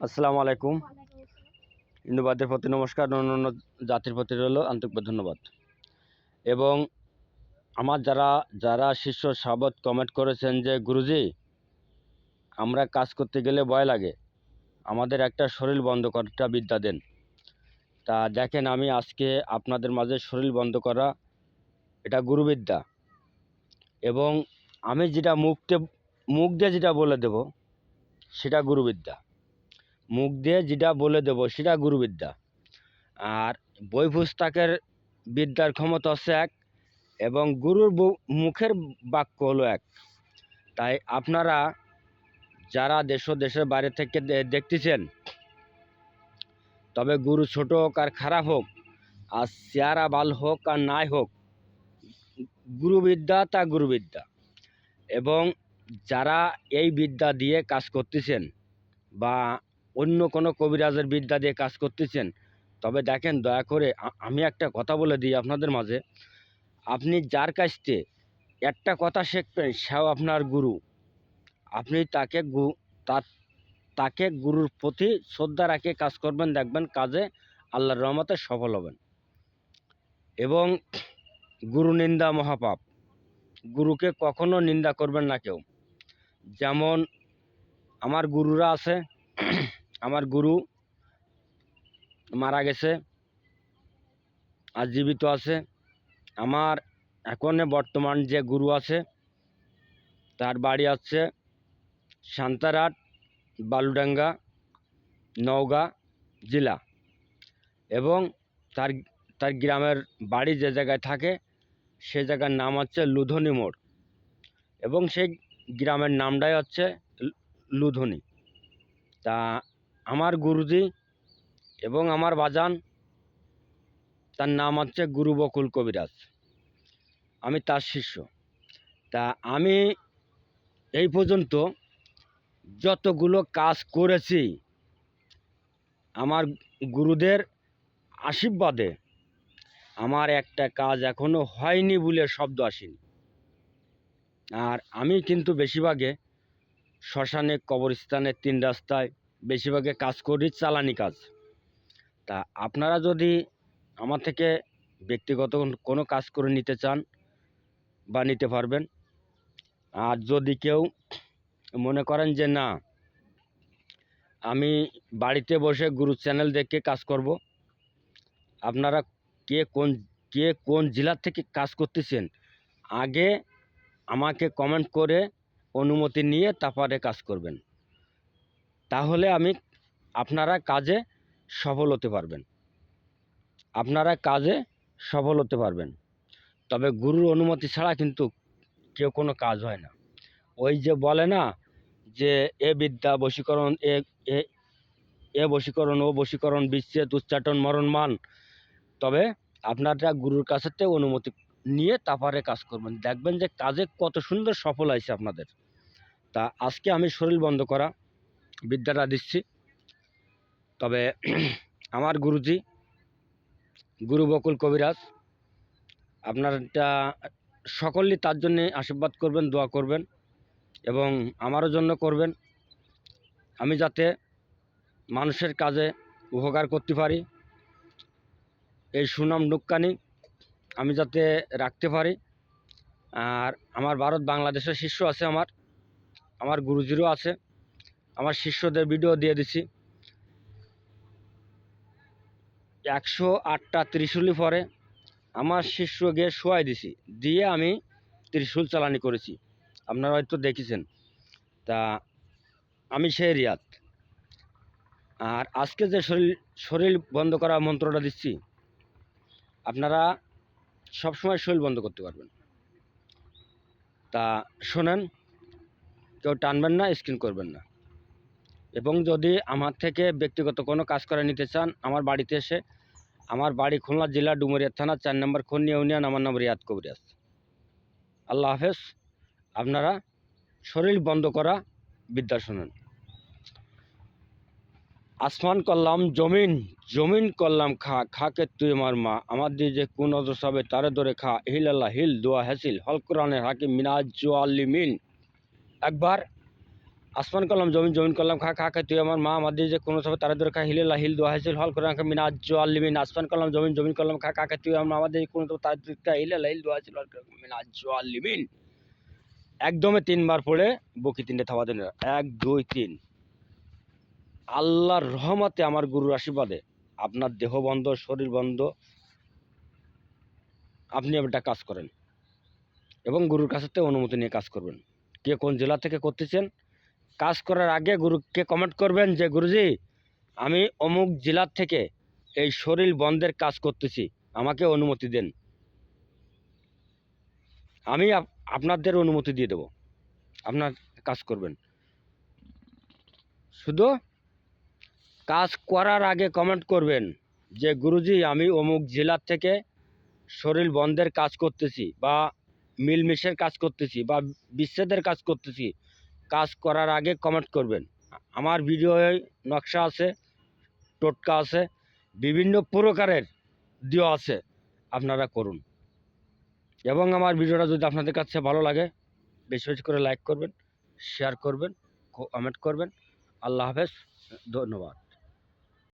আসসালামু আলাইকুম। হিন্দুবাদের প্রতি নমস্কার অন্যান্য জাতির প্রতি রইল আন্তরিক ধন্যবাদ। এবং আমার যারা যারা শিষ্য সাবত কমেন্ট করেছেন যে, গুরুজি, আমরা কাজ করতে গেলে ভয় লাগে। আমাদের একটা শরীর বন্ধ করাটা বিদ্যা দেন। তা দেখেন, আমি আজকে আপনাদের মাঝে শরীর বন্ধ করা এটা গুরুবিদ্যা। এবং আমি যেটা মুখতে মুখ দিয়ে যেটা বলে দেব, সেটা গুরুবিদ্যা। মুখ দিয়ে যেটা বলে দেব সেটা গুরুবিদ্যা। আর বই পুস্তকের বিদ্যার ক্ষমতা হচ্ছে এক এবং গুরুর মুখের বাক্য হলো এক। তাই আপনারা যারা দেশ দেশের বাইরে থেকে দেখতেছেন, তবে গুরু ছোট হোক আর খারাপ হোক, আর চেয়ারা বাল হোক আর নাই হোক, গুরুবিদ্যা তা গুরুবিদ্যা। এবং যারা এই বিদ্যা দিয়ে কাজ করতেছেন বা অন্য কোনো কবিরাজের বিদ্যা দিয়ে কাজ করতেছেন। তবে দেখেন, দয়া করে আমি একটা কথা বলে দিই আপনাদের মাঝে। আপনি যার কাছ থেকে একটা কথা শিখবেন, সেও আপনার গুরু। আপনি তাকে গু তার তাকে গুরুর প্রতি শ্রদ্ধা রাখে, কাজ করবেন, দেখবেন কাজে আল্লাহর রহমতে সফল হবেন। এবং গুরু নিন্দা মহাপাপ। গুরুকে কখনো নিন্দা করবেন না কেউ। যেমন আমার গুরুরা আছে আমার গুরু মারা গেছে আর জীবিত আছে। আমার এখন বর্তমান যে গুরু আছে, তার বাড়ি আছে সান্তারহাট বালুডাঙ্গা, নওগাঁ জেলা এবং তার তার গ্রামের বাড়ি যে জায়গায় থাকে, সে জায়গার নাম হচ্ছে লুধনি মোড় এবং সেই গ্রামের নামটাই হচ্ছে লুধনি। তা আমার গুরুজি এবং আমার বাজান, তার নাম হচ্ছে গুরু বকুল কবিরাজ। আমি তার শিষ্য। তা আমি এই পর্যন্ত যতগুলো কাজ করেছি, আমার গুরুদের আশীর্বাদে আমার একটা কাজ এখনও হয়নি বলে শব্দ আসেনি। আর আমি কিন্তু বেশিরভাগে শ্মশানে কবরস্থানে তিন রাস্তায় বেশিরভাগে কাজ করি চালানি কাজ। তা আপনারা যদি আমার থেকে ব্যক্তিগত কোনো কাজ করে নিতে চান বা নিতে পারবেন, আর যদি কেউ মনে করেন যে না, আমি বাড়িতে বসে গুরু চ্যানেল দেখে কাজ করব, আপনারা কে কোন কে কোন জেলার থেকে কাজ করতেছেন, আগে আমাকে কমেন্ট করে অনুমতি নিয়ে তারপরে কাজ করবেন। তাহলে আমি আপনারা কাজে সফল হতে পারবেন। আপনারা কাজে সফল হতে পারবেন। তবে গুরুর অনুমতি ছাড়া কিন্তু কেউ কোনো কাজ হয় না। ওই যে বলে না যে, এ বিদ্যা বশীকরণ, এ এ বশীকরণ, ও বশীকরণ, বিচ্ছেদ, উচ্চাটন, মরণ, মান। তবে আপনারা গুরুর কাছে থেকে অনুমতি নিয়ে তারপরে কাজ করবেন। দেখবেন যে কাজে কত সুন্দর সফল হয়েছে আপনাদের। তা আজকে আমি শরীর বন্ধ করা বিদ্যাটা দিচ্ছি। তবে আমার গুরুজি, গুরু বকুল কবিরাজ, আপনারটা সকলেই তার জন্যে আশীর্বাদ করবেন, দোয়া করবেন এবং আমারও জন্য করবেন। আমি যাতে মানুষের কাজে উপকার করতে পারি, এই সুনাম ডুক্কানি আমি যাতে রাখতে পারি। আর আমার ভারত বাংলাদেশের শিষ্য আছে আমার আমার গুরুজিরও আছে। আমার শিষ্যদের ভিডিও দিয়ে দিছি। একশো আটটা ত্রিশুলি পরে আমার শিষ্য গিয়ে শোয়াই দিছি। দিয়ে আমি ত্রিশূল চালানি করেছি। আপনারা হয়তো দেখেছেন। তা আমি সেই রিয়াদ। আর আজকে যে শরীর শরীর বন্ধ করা মন্ত্রটা দিচ্ছি, আপনারা সবসময় শরীর বন্ধ করতে পারবেন। তা শোনেন, কেউ টানবেন না, স্ক্রিন করবেন না। এবং যদি আমার থেকে ব্যক্তিগত কোনো কাজ করে নিতে চান, আমার বাড়িতে এসে আমার বাড়ি খুলনা জেলা ডুমুরিয়া থানা, চার নম্বর খন্নি ইউনিয়ন, আমার নাম রিয়াদ কবিরাজ। আল্লাহ হাফেজ। আপনারা শরীর বন্ধ করা বিদ্যা শুনুন। আসমান করলাম, জমিন জমিন করলাম, খা, খাকে তুই আমার মা। আমার দিয়ে যে কোন অদর হবে তারে ধরে খা। হিল আল্লাহ, হিল, দোয়া হাসিল। হল কোরআনের হাকিম, মিনাজ মিন একবার আসমান করলাম জমিন জমিন করলাম খা খা খা, তুই আমার মা, আমার দিয়ে যে কোনো সময় তারা খা, হিলে দোয়া হয়েছিল হল করে রাখা মিনাজ আল্লিমিন আসমান করলাম জমিন জমিন করলাম খা খা খা, তুই আমার আমাদের কোনো সময় তারা খা, হিলে দোয়া হয়েছিল হল করে রাখা মিনাজ আল্লিমিন একদমে তিনবার পড়ে বকি তিনটে থাবা দিন এক, দুই, তিন। আল্লাহর রহমতে আমার গুরুর আশীর্বাদে আপনার দেহ বন্ধ, শরীর বন্ধ। আপনি একটা কাজ করেন এবং গুরুর কাছ থেকে অনুমতি নিয়ে কাজ করবেন। কে কোন জেলা থেকে করতেছেন? কাজ করার আগে গুরুকে কমেন্ট করবেন যে, গুরুজি, আমি অমুক জেলার থেকে এই শরীর বন্ধের কাজ করতেছি। আমাকে অনুমতি দেন। আমি আপ- আপনাদের অনুমতি দিয়ে দেব। আপনার কাজ করবেন। শুধু কাজ করার আগে কমেন্ট করবেন যে, গুরুজি, আমি অমুক জেলার থেকে শরীর বন্ধের কাজ করতেছি বা মিলমিশের কাজ করতেছি বা বিচ্ছেদের কাজ করতেছি। কাজ করার আগে কমেন্ট করবেন। আমার ভিডিওয়ে নকশা আছে, টোটকা আছে, বিভিন্ন প্রকারের দিও আছে, আপনারা করুন। এবং আমার ভিডিওটা যদি আপনাদের কাছে ভালো লাগে, বেশি বেশি করে লাইক করবেন শেয়ার করবেন কমেন্ট করবেন। আল্লাহ হাফেজ, ধন্যবাদ।